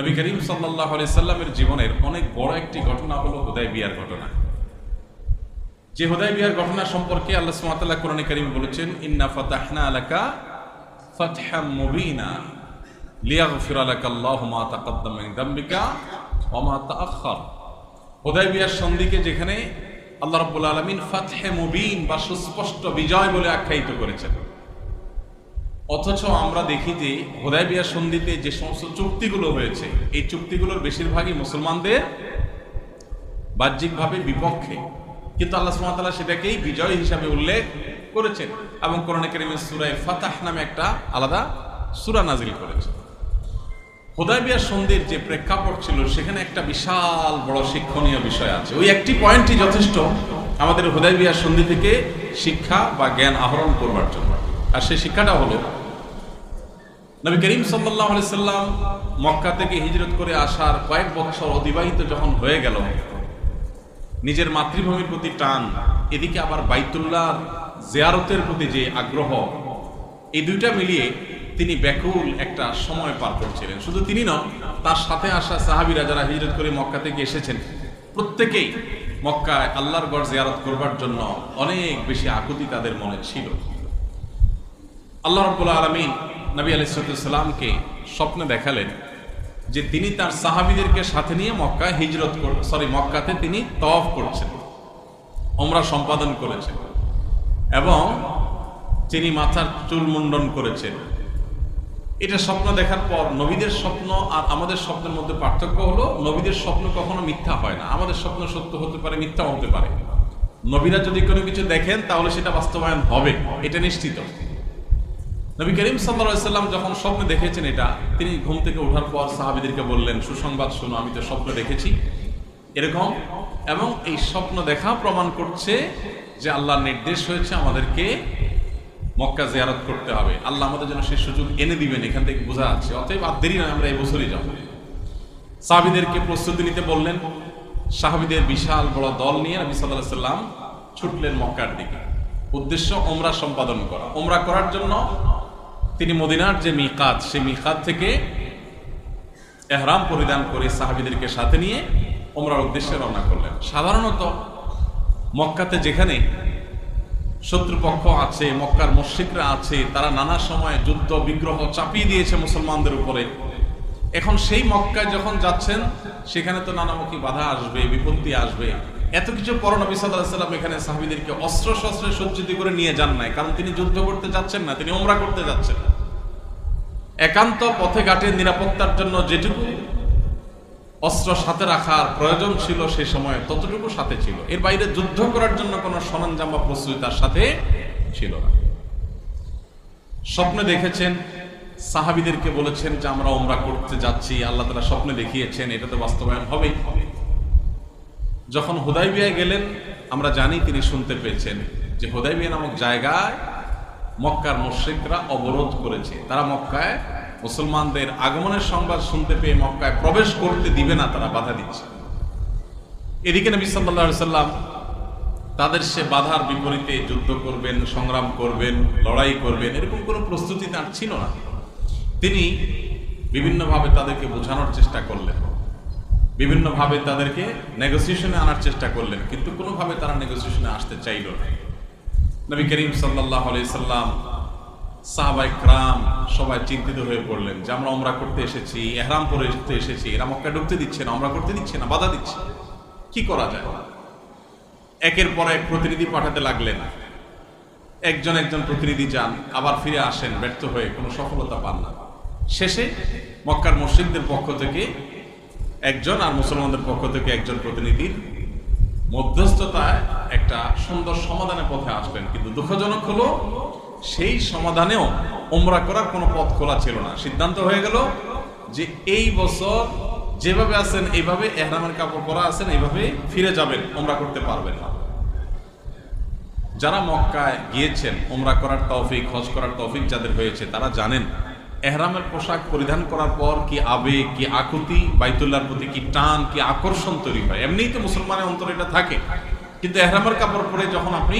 নবী করিম সাল্লাহ সাল্লামের জীবনের অনেক বড় একটি ঘটনা হলো হুদাই বিয়ার ঘটনা। যে হুদাই বিয়ার ঘটনা সম্পর্কে আল্লাহ সুমাতাল্লাহ কোরআন করিম বলেছেন, ইন্না ফাতাহনা আলাকা ফাতহাম মুবিনা লিয়াগফির আলাকা আল্লাহু মা তাকাদ্দাম মিন দামবিকা ওয়া হুদাই বিয়ার সন্ধিকে যেখানে আল্লাহ রাব্বুল আলামিন ফাতহে মুবিন বা সুস্পষ্ট বিজয় বলে আখ্যায়িত করেছেন। অথচ আমরা দেখি যে হোদাইবিয়া সন্ধিতে যে সমস্ত চুক্তিগুলো হয়েছে, এই চুক্তিগুলোর বেশিরভাগই মুসলমানদের বাহ্যিকভাবে বিপক্ষে। কিন্তু আল্লাহ সুমাতাল্লাহ সেটাকেই বিজয় হিসাবে উল্লেখ করেছেন এবং কোরআন করিমের সুরায় ফাতাহ নামে একটা আলাদা সুরা নাজিল করেছে হোদাইবিয়া সন্ধির যে প্রেক্ষাপট ছিল, সেখানে একটা বিশাল বড় শিক্ষণীয় বিষয় আছে। ওই একটি পয়েন্টই যথেষ্ট আমাদের হোদাইবিয়া সন্ধি থেকে শিক্ষা বা জ্ঞান আহরণ করবার জন্য। আর সেই শিক্ষাটা হলো নবী করিম সাল্লাহ সাল্লাম মক্কা থেকে হিজরত করে আসার কয়েক বছর অতিবাহিত যখন হয়ে গেল, নিজের মাতৃভূমির প্রতি টান, এদিকে আবার বাইতুল্লাহ জিয়ারতের প্রতি যে আগ্রহ, এই দুইটা মিলিয়ে তিনি ব্যাকুল একটা সময় পার করছিলেন। শুধু তিনি নন, তার সাথে আসা সাহাবিরা যারা হিজরত করে মক্কা থেকে এসেছেন, প্রত্যেকেই মক্কায় আল্লাহর গড় জিয়ারত করবার জন্য অনেক বেশি আকুতি তাদের মনে ছিল। আল্লাহ রব্বুল আলমিন নবী আলিসাল্লামকে স্বপ্নে দেখালেন যে তিনি তার সাহাবিদেরকে সাথে নিয়ে মক্কায় হিজরত সরি মক্কাতে তিনি তফ করছেন ওমরা সম্পাদন করেছেন, এবং তিনি মাথার চুল মুন্ডন করেছেন। এটা স্বপ্ন দেখার পর নবীদের স্বপ্ন আর আমাদের স্বপ্নের মধ্যে পার্থক্য হলো, নবীদের স্বপ্ন কখনো মিথ্যা হয় না। আমাদের স্বপ্ন সত্য হতে পারে মিথ্যা হতে পারে। নবীরা যদি কোনো কিছু দেখেন, তাহলে সেটা বাস্তবায়ন হবে, এটা নিশ্চিত। নবী করিম সাল্লাম যখন স্বপ্নে দেখেছেন এটা, তিনি ঘুম থেকে ওঠার পর সাহাবিদেরকে বললেন, সুসংবাদ শুনো, আমি তো স্বপ্ন দেখেছি। এরকম? এবং এই স্বপ্ন দেখা প্রমাণ করছে যে আল্লাহর নির্দেশ হয়েছে আমাদেরকে মক্কা জিয়ারত করতে হবে। আল্লাহ আমাদের জন্য সেই সুযোগ এনে দিবেন, এখান থেকে বোঝা যাচ্ছে। অতএব আর দেরি নয় আমরা এই বছরই যাব। সাহাবিদেরকে প্রস্তুতি নিতে বললেন। সাহাবিদের বিশাল বড় দল নিয়ে নবী সাল্লাহ সাল্লাম ছুটলেন মক্কার দিকে। উদ্দেশ্য ওমরা সম্পাদন করা। ওমরা করার জন্য তিনি মদিনার যে মিকাত, সেই মিকাত থেকে এহরাম পরিধান করে সাহাবিদেরকে সাথে নিয়ে ওমরার উদ্দেশ্যে রওনা করলেন। সাধারণত মক্কাতে যেখানে শত্রুপক্ষ আছে, মক্কার মস্যিকরা আছে, তারা নানা সময় যুদ্ধ, বিগ্রহ চাপিয়ে দিয়েছে মুসলমানদের উপরে। এখন সেই মক্কায় যখন যাচ্ছেন, সেখানে তো নানামুখী বাধা আসবে, বিপত্তি আসবে। এত কিছু পর নবী সাল্লাম এখানে সাহাবিদেরকে অস্ত্র শস্ত্রে সজ্জিত করে নিয়ে যান নাই, কারণ তিনি যুদ্ধ করতে যাচ্ছেন না, তিনি ওমরা করতে যাচ্ছেন একান্ত পথে ঘাটের নিরাপত্তার জন্য যেটুকু অস্ত্র সাথে রাখার প্রয়োজন ছিল সে সময় ততটুকু সাথে ছিল। এর বাইরে যুদ্ধ করার জন্য কোনো সরঞ্জাম বা প্রস্তুতি তার সাথে ছিল না। স্বপ্নে দেখেছেন, সাহাবিদেরকে বলেছেন যে আমরা ওমরা করতে যাচ্ছি, আল্লাহ তালা স্বপ্নে দেখিয়েছেন, এটা তো বাস্তবায়ন হবেই। যখন হুদাইবিয়ায় গেলেন, আমরা জানি তিনি শুনতে পেয়েছেন যে হুদাইবিয়া নামক জায়গায় মক্কার মুশ্রিকরা অবরোধ করেছে। তারা মক্কায় মুসলমানদের আগমনের সংবাদ শুনতে পেয়ে মক্কায় প্রবেশ করতে দিবে না, তারা বাধা দিচ্ছে। এদিকে নবী সাল্লা সাল্লাম তাদের সে বাধার বিপরীতে যুদ্ধ করবেন, সংগ্রাম করবেন, লড়াই করবেন, এরকম কোনো প্রস্তুতি তার ছিল না। তিনি বিভিন্নভাবে তাদেরকে বোঝানোর চেষ্টা করলেন। বিভিন্নভাবে তাদেরকে নেগোসিয়েশনে আনার চেষ্টা করলেন, কিন্তু কোনোভাবে তারা নেগোসিয়েশনে আসতে চাইল না। নবী করিম সাল্লাহ সাল্লাম সাহাবাই ক্রাম সবাই চিন্তিত হয়ে পড়লেন যে আমরা অমরা করতে এসেছি, এহরাম পরে এসেছি, এরা মক্কা ঢুকতে দিচ্ছে না আমরা করতে দিচ্ছে না, বাধা দিচ্ছে। কি করা যায়? একের পর এক প্রতিনিধি পাঠাতে লাগলেন। একজন একজন প্রতিনিধি যান, আবার ফিরে আসেন, ব্যর্থ হয়ে কোনো সফলতা পান না। শেষে মক্কার মসজিদদের পক্ষ থেকে একজন আর মুসলমানদের পক্ষ থেকে একজন প্রতিনিধির মধ্যস্থতায় একটা সুন্দর সমাধানের পথে আসবেন কিন্তু দুঃখজনক হলো, সেই সমাধানেও ওমরা করার কোনো পথ খোলা ছিল না। সিদ্ধান্ত হয়ে গেল যে এই বছর যেভাবে আছেন, এইভাবে এহরামের কাপড় পরা আছেন, এইভাবে ফিরে যাবেন ওমরা করতে পারবেন না। যারা মক্কায় গিয়েছেন ওমরা করার তৌফিক, হজ করার তৌফিক যাদের হয়েছে, তারা জানেন এহরামের পোশাক পরিধান করার পর কি আবেগ কি আকুতি বাইতুল্লার প্রতি কি টান, কি আকর্ষণ তৈরি হয়? এমনিই তো মুসলমানের অন্তরে এটা থাকে। কিন্তু এহরামের কাপড় পরে যখন আপনি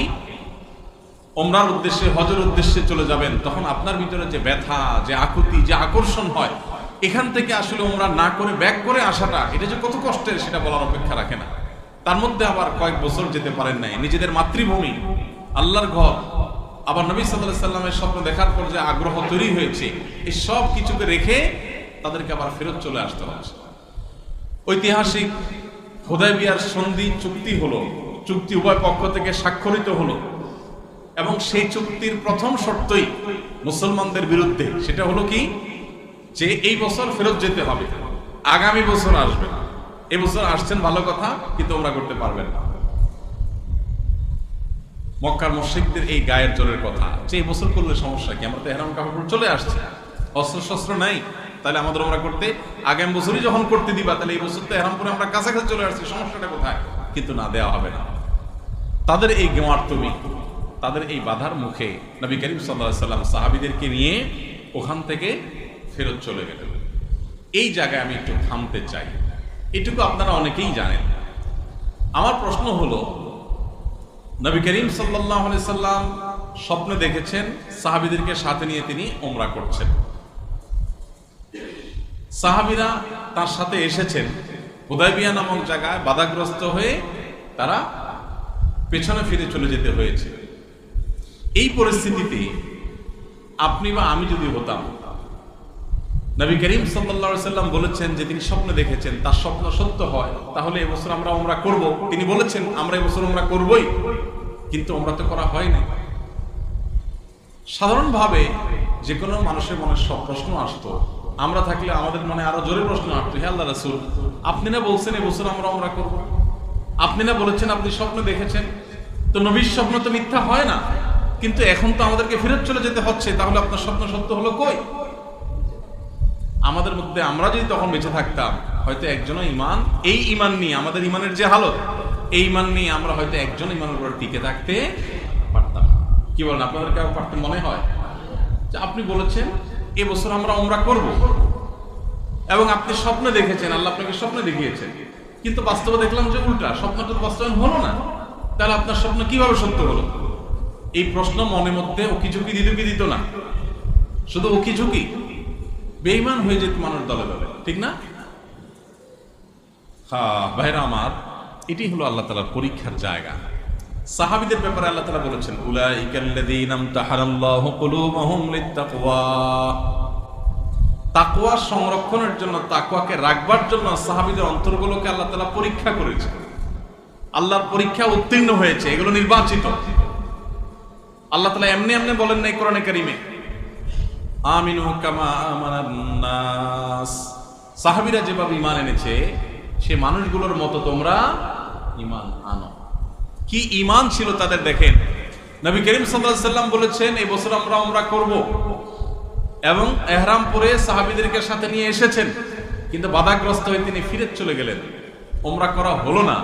ওমরার উদ্দেশ্যে, হজের উদ্দেশ্যে চলে যাবেন, তখন আপনার ভিতরে যে ব্যথা, যে আকুতি, যে আকর্ষণ হয়, এখান থেকে আসলে ওমরা না করে, ব্যাক করে আসাটা, এটা যে কত কষ্টের, সেটা বলার অপেক্ষা রাখে না। তার মধ্যে আবার কয়েক বছর যেতে পারেন নাই। নিজেদের মাতৃভূমি, আল্লাহর ঘর আবার নবী সাল্লাহ সাল্লামের স্বপ্ন দেখার পর যে আগ্রহ তৈরি হয়েছে, এই সব কিছুকে রেখে তাদেরকে আবার ফেরত চলে আসতে হচ্ছে। ঐতিহাসিক বিয়ার সন্ধি চুক্তি হলো, চুক্তি উভয় পক্ষ থেকে স্বাক্ষরিত হলো, এবং সেই চুক্তির প্রথম শর্তই মুসলমানদের বিরুদ্ধে, সেটা হলো কি? যে এই বছর ফেরত যেতে হবে, আগামী বছর আসবে এই বছর আসছেন ভালো কথা, কিন্তু ওমরা করতে পারবেন না। মক্কার মসজিদদের এই গায়ের জোরের কথা। যে এই বছর করলে সমস্যা কি? আমরা তো হেরাম কাপড় চলে আসছে। অস্ত্র শস্ত্র নাই। তাহলে আমাদের আমরা করতে, আগামী বছরই যখন করতে দিবা, তাহলে এই বছর তো হেরামপুরে আমরা কাছাকাছি চলে আসছি। সমস্যাটা কোথায়? কিন্তু না দেওয়া হবে না। তাদের এই গেমার তুমি, তাদের এই বাধার মুখে নবী করিম সাল্লাহ সাল্লাম সাহাবিদেরকে নিয়ে ওখান থেকে ফেরত চলে গেলেন। এই জায়গায় আমি একটু থামতে চাই। এটুকু আপনারা অনেকেই জানেন। আমার প্রশ্ন হলো নবী করিম সাল্লাহ সাল্লাম স্বপ্নে দেখেছেন সাহাবিদেরকে সাথে নিয়ে তিনি ওমরা করছেন। সাহাবিরা তার সাথে এসেছেন। হুদাইবিয়া নামক জায়গায় বাধাগ্রস্ত হয়ে তারা পেছনে ফিরে চলে যেতে হয়েছে। এই পরিস্থিতিতে আপনি বা আমি যদি হতাম, নবী করিম সাল্লা সাল্লাম বলেছেন যে তিনি স্বপ্ন দেখেছেন, তার স্বপ্ন সত্য হয়, তাহলে এবছর আমরা ওমরা করব। তিনি বলেছেন, আমরা এবছর ওমরা করবই। কিন্তু আমরা তো করা হয় না সাধারণভাবে যে কোনো মানুষের মনে সব প্রশ্ন আসতো। আমরা থাকলে আমাদের মনে আরও জোরে প্রশ্ন আসতো, হে আল্লাহ রাসুল, আপনি না বলছেন এবছর আমরা আমরা করব? আপনি না বলেছেন আপনি স্বপ্ন দেখেছেন। তো নবীর স্বপ্ন তো মিথ্যা হয় না। কিন্তু এখন তো আমাদেরকে ফেরত চলে যেতে হচ্ছে। তাহলে আপনার স্বপ্ন সত্য হলো কই? আমাদের মধ্যে আমরা যদি তখন বেঁচে থাকতাম, হয়তো একজনও ইমান এই ইমান নিয়ে আমাদের ইমানের যে হালত এই মান নিয়ে আমরা হয়তো একজন ইমানের উপর টিকে থাকতে পারতাম। কি বলেন, আপনাদের কাউ পারতে মনে হয়? আপনি বলেছেন, এবছর আমরা ওমরা করব। এবং আপনি স্বপ্নে দেখেছেন, আল্লাহ আপনাকে স্বপ্নে দেখিয়েছেন। কিন্তু বাস্তবে দেখলাম যে উল্টা স্বপ্নটা তো বাস্তবায়ন হলো না। তাহলে আপনার স্বপ্ন কীভাবে সত্য হলো? এই প্রশ্ন মনে মধ্যে ওকি ঝুঁকি দিত কি দিত না? শুধু ওকি ঝুঁকি? বেইমান হয়ে যেত মানুষ দলে দলে, ঠিক না? হ্যাঁ ভাইরা আমার এটি হলো আল্লাহ তালার পরীক্ষার জায়গা। সাহাবিদের ব্যাপারে আল্লাহ তালা বলেছেন তাকওয়া সংরক্ষণের জন্য, তাকওয়াকে রাখবার জন্য সাহাবিদের অন্তরগুলোকে আল্লাহ তালা পরীক্ষা করেছে আল্লাহর পরীক্ষা উত্তীর্ণ হয়েছে, এগুলো নির্বাচিত। আল্লাহ তালা এমনি এমনি বলেন নাই কোরআনে কারিমে, আমিনু কামা সাহাবিরা যেভাবে ইমান এনেছে, সে মানুষগুলোর মতো তোমরা ইমান আনো। কি ইমান ছিল তাদের দেখেন। নবী করিম সাল্লাম বলেছেন, এই বছর আমরা আমরা করব। এবং এহরাম পরে সাহাবিদেরকে সাথে নিয়ে এসেছেন। কিন্তু বাধাগ্রস্ত হয়ে তিনি ফিরে চলে গেলেন। ওমরা করা হলো না।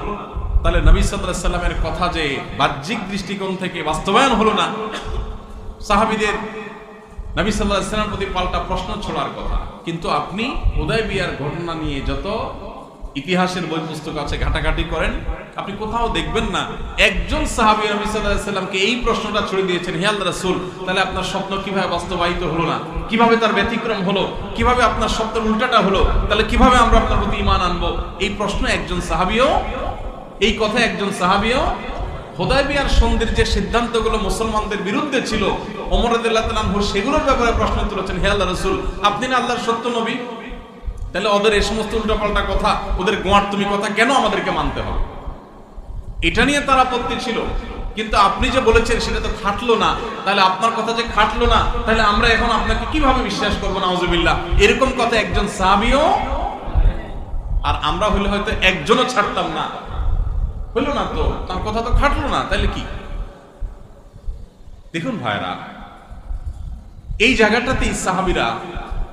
তাহলে নবী সাল্লাল্লাহু সাল্লামের কথা যে বাহ্যিক দৃষ্টিকোণ থেকে বাস্তবায়ন হলো না, সাহাবিদের নবী সাল্লাহ ইসলামের প্রতি পাল্টা প্রশ্ন ছড়ার কথা। কিন্তু আপনি উদয় বিয়ার ঘটনা নিয়ে যত ইতিহাসের বই পুস্তক আছে, ঘাটাঘাটি করেন। আপনি কোথাও দেখবেন না, একজন সাহাবি নবী এই প্রশ্নটা ছড়িয়ে দিয়েছেন হিয়াল রাসুল, তাহলে আপনার স্বপ্ন কীভাবে বাস্তবায়িত হলো না? কীভাবে তার ব্যতিক্রম হলো? কীভাবে আপনার স্বপ্নের উল্টাটা হলো? তাহলে কীভাবে আমরা আপনার প্রতি ইমান আনব? এই প্রশ্ন একজন সাহাবিও, এই কথা একজন সাহাবিও হোদাইবিয়ার সন্ধির যে সিদ্ধান্তগুলো মুসলমানদের বিরুদ্ধে ছিল। ওমরদুল্লাহ সেগুলোর ব্যাপারে প্রশ্ন তুলেছেন, হে আল্লাহ রসুল, আপনি না আল্লাহর সত্য নবী? তাহলে ওদের এই সমস্ত উল্টাপাল্টা কথা, ওদের গোয়ার তুমি কথা কেন আমাদেরকে মানতে হবে? এটা নিয়ে তার আপত্তি ছিল। কিন্তু আপনি যে বলেছেন সেটা তো খাটলো না, তাহলে আপনার কথা যে খাটলো না, তাহলে আমরা এখন আপনাকে কীভাবে বিশ্বাস করব না এরকম কথা একজন সাবিও আর আমরা হলে হয়তো একজনও ছাড়তাম না। হইল না তো? তার কথা তো খাটলো না, তাহলে কি? দেখুন ভাইরা এই জায়গাটাতেই সাহাবিরা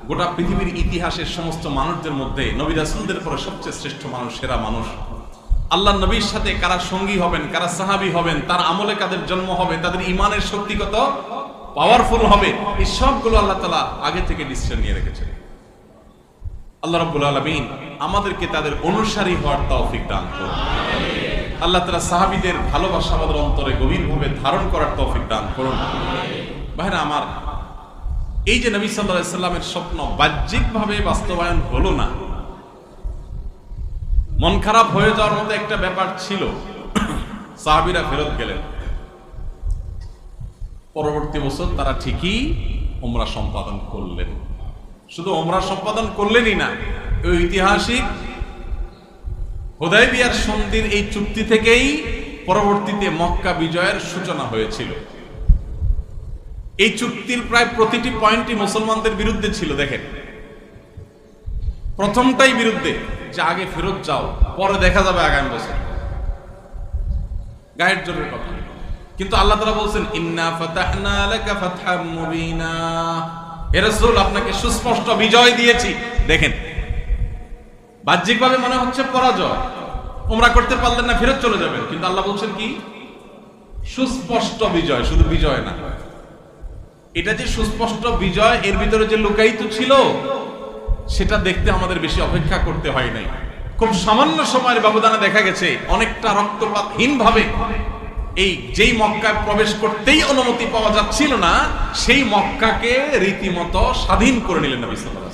গোটা পৃথিবীর ইতিহাসের সমস্ত মানুষদের মধ্যে নবী রাসুলদের পরে সবচেয়ে শ্রেষ্ঠ মানুষ, সেরা মানুষ। আল্লাহ নবীর সাথে কারা সঙ্গী হবেন, কারা সাহাবি হবেন, তার আমলে কাদের জন্ম হবে, তাদের ইমানের শক্তি কত? পাওয়ারফুল হবে। এই সবগুলো আল্লাহ তালা আগে থেকে ডিসিশন নিয়ে রেখেছেন। আল্লাহ রব্বুল আলমিন আমাদেরকে তাদের অনুসারী হওয়ার তৌফিক দান করুন। আল্লাহ তালা সাহাবিদের ভালোবাসা আমাদের অন্তরে গভীরভাবে ধারণ করার তৌফিক দান করুন। ভাইরা, আমার এই যে নবী সাল্লাহ সাল্লামের স্বপ্ন বাহ্যিকভাবে বাস্তবায়ন হলো না, মন খারাপ হয়ে যাওয়ার মতো একটা ব্যাপার ছিল, সাহাবিরা ফেরত গেলেন। পরবর্তী বছর তারা ঠিকই ওমরা সম্পাদন করলেন। শুধু ওমরা সম্পাদন করলেনই না, ওই ঐতিহাসিক হোদাইবিয়ার সন্ধির এই চুক্তি থেকেই পরবর্তীতে মক্কা বিজয়ের সূচনা হয়েছিল। এই চুক্তির প্রায় প্রতিটি পয়েন্টই মুসলমানদের বিরুদ্ধে ছিল, দেখেন। প্রথমটাই বিরুদ্ধে, যে আগে ফেরত যাও, পরে দেখা যাবে আগামী বছর। গায়ের জোরের কথা। কিন্তু আল্লাহ তাআলা বলছেন, ইন্না ফাতাহনা আপনাকে সুস্পষ্ট বিজয় দিয়েছি। দেখেন, বাহ্যিকভাবে মনে হচ্ছে পরাজয়। ওমরা করতে পারলেন না, ফেরত চলে যাবেন। কিন্তু আল্লাহ বলছেন কি? সুস্পষ্ট বিজয়, শুধু বিজয় না। এটা যে সুস্পষ্ট বিজয়, এর ভিতরে যে লুকায়িত ছিল, সেটা দেখতে আমাদের বেশি অপেক্ষা করতে হয় নাই। খুব সামান্য সময়ের ব্যবধানে দেখা গেছে, অনেকটা রক্তপাতহীন ভাবে এই যেই মক্কায় প্রবেশ করতেই অনুমতি পাওয়া যাচ্ছিল না, সেই মক্কাকে রীতিমতো স্বাধীন করে নিলেন নবী সাল্লাল্লাহু।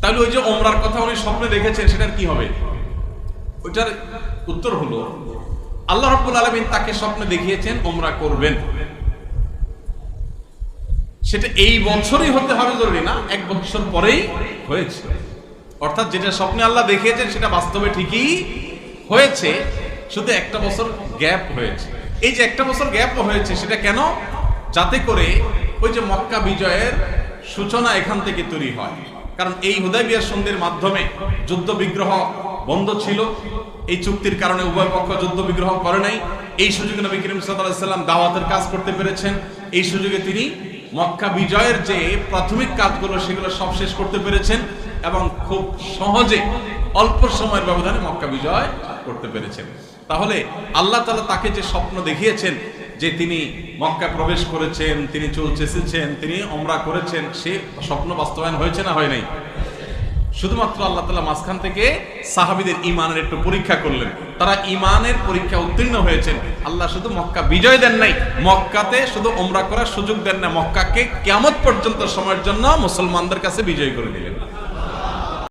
তাহলে ওই যে ওমরার কথা উনি স্বপ্নে দেখেছেন, সেটার কি হবে? ওইটার উত্তর হলো, আল্লাহ রাব্বুল আলামিন তাকে স্বপ্নে দেখিয়েছেন, ওমরা করবেন। সেটা এই বছরই হতে হবে জরুরি না, এক বছর পরেই হয়েছে। অর্থাৎ যেটা স্বপ্নে আল্লাহ দেখিয়েছেন, সেটা বাস্তবে ঠিকই হয়েছে, শুধু একটা বছর গ্যাপ হয়েছে। এই যে একটা বছর গ্যাপ হয়েছে, সেটা কেন? যাতে করে ওই যে মক্কা বিজয়ের সূচনা এখান থেকে তৈরি হয়। কারণ এই হুদাইবিয়ার সন্ধির মাধ্যমে যুদ্ধ বিগ্রহ বন্ধ ছিল। এই চুক্তির কারণে উভয় পক্ষ যুদ্ধ বিগ্রহ করে নাই। এই সুযোগে নবী করিম সাল্লাম দাওয়াতের কাজ করতে পেরেছেন। এই সুযোগে তিনি মক্কা বিজয়ের যে প্রাথমিক কাজগুলো সেগুলো সব শেষ করতে পেরেছেন এবং খুব সহজে অল্প সময়ের ব্যবধানে মক্কা বিজয় করতে পেরেছেন। তাহলে আল্লাহ তালা তাকে যে স্বপ্ন দেখিয়েছেন যে তিনি মক্কা প্রবেশ করেছেন, তিনি চলছে এসেছেন তিনি অমরা করেছেন, সে স্বপ্ন বাস্তবায়ন হয়েছে না হয় নাই? শুধুমাত্র আল্লাহ তালা মাঝখান থেকে সাহাবিদের ইমানের একটু পরীক্ষা করলেন। তারা ইমানের পরীক্ষা উত্তীর্ণ হয়েছেন। আল্লাহ শুধু মক্কা বিজয় দেন নাই, মক্কাতে শুধু ওমরা করার সুযোগ দেন না মক্কাকে কেমন পর্যন্ত সময়ের জন্য মুসলমানদের কাছে বিজয় করে দিলেন।